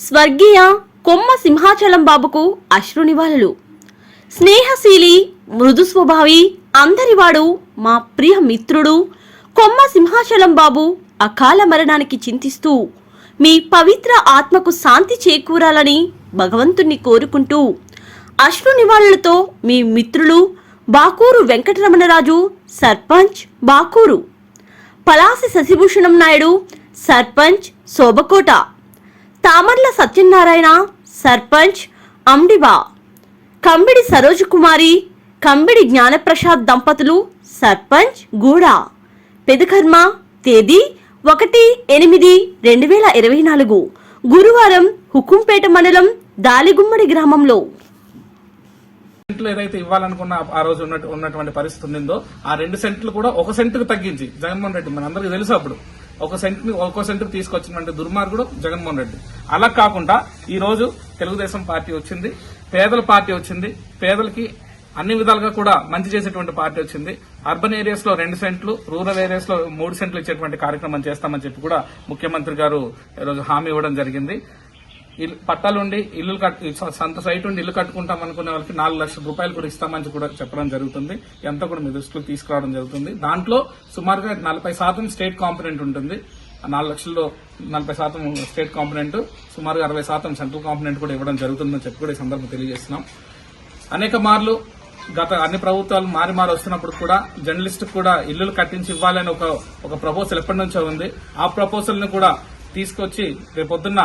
స్వర్గీయ కొమ్మ సింహాచలం బాబుకు అశ్రు నివాళులు స్నేహశీలి మృదు స్వభావి అందరివాడు మా ప్రియ మిత్రుడు. కొమ్మ సింహాచలం బాబు అకాల మరణానికి చింతిస్తూ మీ పవిత్ర ఆత్మకు శాంతి చేకూరాలని భగవంతుణ్ణి కోరుకుంటూ అశ్రు నివాళులతో మీ మిత్రులు బాకూరు వెంకటరమణరాజు సర్పంచ్ బాకూరు. పలాసి శశిభూషణం నాయుడు సర్పంచ్ శోభకోట తామర్ల సత్యనారాయణ సర్పంచ్ అంబిబా కంబిడి సరోజ్ కుమారి కంబిడి జ్ఞానప్రసాద్ దంపతులు సర్పంచ్ గూడా. పెదకర్మ తేదీ ఒకటి ఎనిమిది రెండు వేల ఇరవై నాలుగు. గురువారం హుకుంపేట మండలం దాలిగుమ్మడి గ్రామంలో. సెంట్లు ఏదైతే ఇవ్వాలనుకున్న ఆ రోజు ఉన్నటువంటి పరిస్థితి ఉందో ఆ రెండు సెంట్లు కూడా ఒక సెంటుకు తగ్గించి. జగన్మోహన్ రెడ్డి మన తెలుసు అప్పుడు. ఒక సెంట్ ఒక్కో సెంటుకు తీసుకొచ్చినటువంటి దుర్మార్గుడు జగన్మోహన్ రెడ్డి. అలా కాకుండా ఈ రోజు తెలుగుదేశం పార్టీ వచ్చింది పేదల పార్టీ వచ్చింది పేదలకి అన్ని విధాలుగా కూడా మంచి చేసేటువంటి పార్టీ వచ్చింది. అర్బన్ ఏరియాస్లో రెండు సెంట్లు రూరల్ ఏరియాస్లో మూడు సెంట్లు ఇచ్చేటువంటి కార్యక్రమం చేస్తామని చెప్పి కూడా ముఖ్యమంత్రి గారు ఈరోజు హామీ ఇవ్వడం జరిగింది. పట్టాలుండి ఇల్లు కట్టు సొంత సైట్ ఉండి ఇల్లు కట్టుకుంటాం అనుకునే వాళ్ళకి నాలుగు లక్షల రూపాయలు కూడా ఇస్తామని కూడా చెప్పడం జరుగుతుంది. ఎంత కూడా మీ దృష్టిలో తీసుకురావడం జరుగుతుంది. దాంట్లో సుమారుగా నలభై శాతం స్టేట్ కాంపనెంట్ ఉంటుంది. నాలుగు లక్షల్లో నలభై శాతం స్టేట్ కాంపనెంట్ సుమారుగా అరవై శాతం సెంట్రల్ కాంపనెంట్ కూడా ఇవ్వడం జరుగుతుందని చెప్పి కూడా ఈ సందర్భం తెలియజేస్తున్నాం. అనేక మార్లు గత అన్ని ప్రభుత్వాలు మారి మారి వస్తున్నప్పుడు కూడా జర్నలిస్ట్ కూడా ఇల్లులు కట్టించి ఇవ్వాలని ఒక ఒక ప్రపోజల్ ఎప్పటి నుంచో ఉంది. ఆ ప్రపోజల్ని కూడా తీసుకొచ్చి రేపొద్దున్న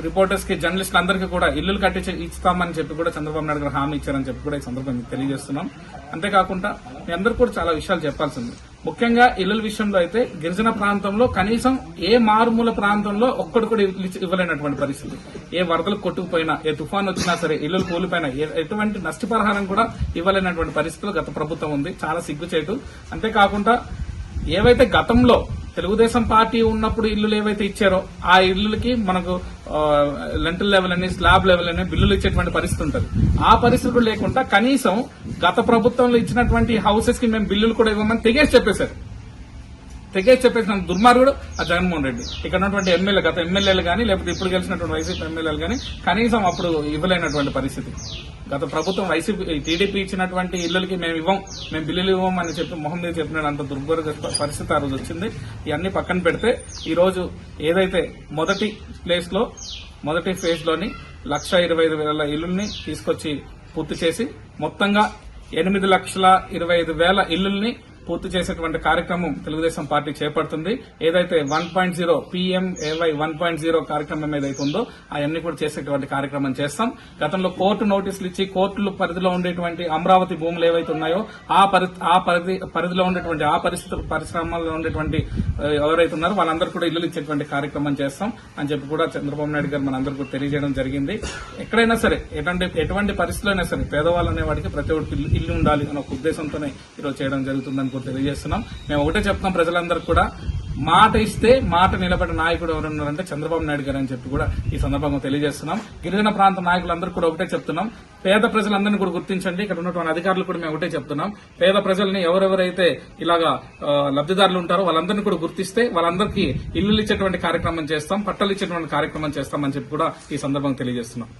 రిపోర్టర్స్కి జర్నలిస్టులు అందరికీ కూడా ఇల్లులు కట్టి ఇస్తామని చెప్పి కూడా చంద్రబాబు నాయుడు గారు హామీ ఇచ్చారని చెప్పి కూడా ఈ సందర్భంగా తెలియజేస్తున్నాం. అంతేకాకుండా మీ అందరు కూడా చాలా విషయాలు చెప్పాల్సింది. ముఖ్యంగా ఇల్లుల విషయంలో అయితే గిరిజన ప్రాంతంలో కనీసం ఏ మారుమూల ప్రాంతంలో ఒక్కడు కూడా ఇవ్వలేనటువంటి పరిస్థితి. ఏ వరదలు కొట్టుకుపోయినా ఏ తుఫాన్ వచ్చినా సరే ఇల్లులు కూలిపోయినా ఏ- ఎటువంటి నష్టపరిహారం కూడా ఇవ్వలేనటువంటి పరిస్థితులు గత ప్రభుత్వం ఉంది. చాలా సిగ్గుచేటు. అంతేకాకుండా ఏవైతే గతంలో తెలుగుదేశం పార్టీ ఉన్నప్పుడు ఇల్లులు ఏవైతే ఇచ్చారో ఆ ఇల్లులకి మనకు లెంటల్ లెవెల్ అని స్లాబ్ లెవెల్ అని బిల్లులు ఇచ్చేటువంటి పరిస్థితి ఉంటుంది. ఆ పరిస్థితి లేకుండా కనీసం గత ప్రభుత్వంలో ఇచ్చినటువంటి హౌసెస్కి మేము బిల్లులు కూడా ఇవ్వమని తెగేసి చెప్పేశారు. తెగేసి చెప్పేసిన దుర్మార్గుడు ఆ జగన్మోహన్ రెడ్డి. ఇక్కడ ఉన్నటువంటి ఎమ్మెల్యే గత ఎమ్మెల్యేలు కానీ లేకపోతే ఇప్పుడు గెలిచినటువంటి వైసీపీ ఎమ్మెల్యేలు కానీ కనీసం అప్పుడు ఇవ్వలేనటువంటి పరిస్థితి. గత ప్రభుత్వం వైసీపీ టీడీపీ ఇచ్చినటువంటి ఇల్లులకి మేము ఇవ్వం మేము బిల్లులు ఇవ్వం అని చెప్పి మొహం మీద చెప్పినాడు అంత దుర్భర పరిస్థితి ఆ రోజు వచ్చింది. ఇవన్నీ పక్కన పెడితే ఈరోజు ఏదైతే మొదటి ప్లేస్లో మొదటి ఫేజ్లోని లక్ష ఇరవై ఐదు వేల ఇల్లుల్ని తీసుకొచ్చి పూర్తి చేసి మొత్తంగా ఎనిమిది లక్షల ఇరవై ఐదు వేల ఇల్లుల్ని పూర్తి చేసేటువంటి కార్యక్రమం తెలుగుదేశం పార్టీ చేపడుతుంది. ఏదైతే one point zero PMAY one point zero కార్యక్రమం ఏదైతే ఉందో అవన్నీ కూడా చేసేటువంటి కార్యక్రమం చేస్తాం. గతంలో కోర్టు నోటీసులు ఇచ్చి కోర్టుల పరిధిలో ఉండేటువంటి అమరావతి భూములు ఏవైతే ఉన్నాయో ఆ పరి ఆ పరిధి పరిధిలో ఉండేటువంటి ఆ పరిస్థితులు పరిశ్రమల్లో ఉండేటువంటి ఎవరైతే ఉన్నారో వాళ్ళందరూ కూడా ఇల్లు ఇచ్చేటువంటి కార్యక్రమం చేస్తాం అని చెప్పి కూడా చంద్రబాబు నాయుడు గారు మనందరికీ తెలియజేయడం జరిగింది. ఎక్కడైనా సరే ఎటువంటి ఎటువంటి పరిస్థితుల్లో అయినా సరే పేదవాళ్ళు అనేవాడికి ప్రతి ఒక్కరికి ఇల్లు- ఇల్లు ఉండాలి అనే ఒక ఉద్దేశంతోనే ఈరోజు చేయడం జరుగుతుందని మీకు తెలియజేస్తున్నాం. మేము ఒకటే చెప్తాం ప్రజలందరికీ కూడా మాట ఇస్తే మాట నిలబడిన నాయకుడు ఎవరున్నారంటే చంద్రబాబు నాయుడు గారు అని చెప్పి కూడా ఈ సందర్భంగా తెలియజేస్తున్నాం. గిరిజన ప్రాంత నాయకులందరూ కూడా ఒకటే చెప్తున్నాం. పేద ప్రజలందరినీ కూడా గుర్తించండి. ఇక్కడ ఉన్నటువంటి అధికారులు కూడా మేము ఒకటే చెప్తున్నాం. పేద ప్రజల్ని ఎవరెవరైతే ఇలాగా లబ్దిదారులు లబ్ధిదారులు ఉంటారో వాళ్ళందరినీ కూడా గుర్తిస్తే వాళ్ళందరికీ ఇల్లులు ఇచ్చేటువంటి కార్యక్రమం చేస్తాం పట్టలు ఇచ్చేటువంటి కార్యక్రమం చేస్తామని చెప్పి కూడా ఈ సందర్భంగా తెలియజేస్తున్నాం.